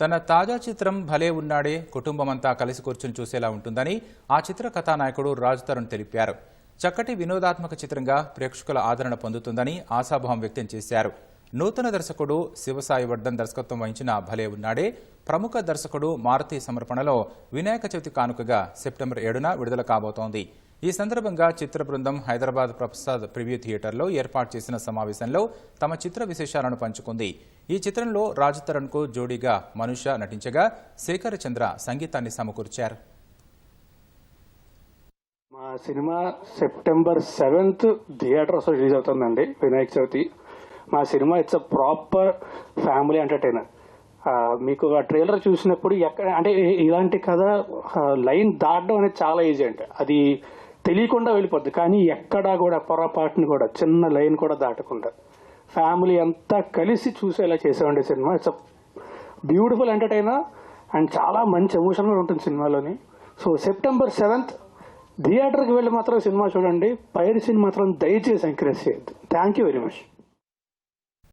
తన తాజా చిత్రం భలే ఉన్నాడే కుటుంబమంతా కలిసి కూర్చుని చూసేలా ఉంటుందని ఆ చిత్ర కథానాయకుడు రాజ్ తరుణ్ తెలిపారు. చక్కటి వినోదాత్మక చిత్రంగా ప్రేక్షకుల ఆదరణ పొందుతుందని ఆశాభావం వ్యక్తం చేశారు. నూతన దర్శకుడు శివసాయివర్ధన్ దర్శకత్వం వహించిన భలే ఉన్నాడే. ప్రముఖ దర్శకుడు మారుతి సమర్పణలో వినాయక చవితి కానుకగా సెప్టెంబర్ ఏడున విడుదల కాబోతోంది. ఈ సందర్భంగా చిత్ర బృందం హైదరాబాద్ ప్రసాద్ ప్రివ్యూ థియేటర్లో ఏర్పాటు చేసిన సమావేశంలో తమ చిత్ర విశేషాలను పంచుకుంది. ఈ చిత్రంలో రాజ్ తరణ్కు జోడీగా మనుష నటించగా శేఖర్ చంద్ర సంగీతాన్ని సమకూర్చారు. మా cinema September seventh theatres release అవుతుందండి. వినాయక చవితి. మా cinema it's a proper family entertainer. మీకు ఆ ట్రైలర్ చూసినప్పుడు ఎక్కడ అంటే ఇలాంటి కథ లైన్ దాటడం అనేది చాలా ఈజీ అంటే. అది తెలియకుండా వెళ్ళిపోద్ది. కానీ ఎక్కడా కూడా పొరపాటుని కూడా చిన్న లైన్ కూడా దాటకుండా. ఫ్యామిలీ అంతా కలిసి చూసేలా చేసామండి cinema. It's a beautiful entertainer and చాలా మంచి ఎమోషన్ కూడా ఉంటుంది సినిమాలోని. సో సెప్టెంబర్ సెవెంత్ థియేటర్కి వెళ్ళి మాత్రం సినిమా చూడండి. పైరసీని మాత్రం దయచేసి ఎంకరేజ్ చేయొద్దు థ్యాంక్ యూ వెరీ మచ్.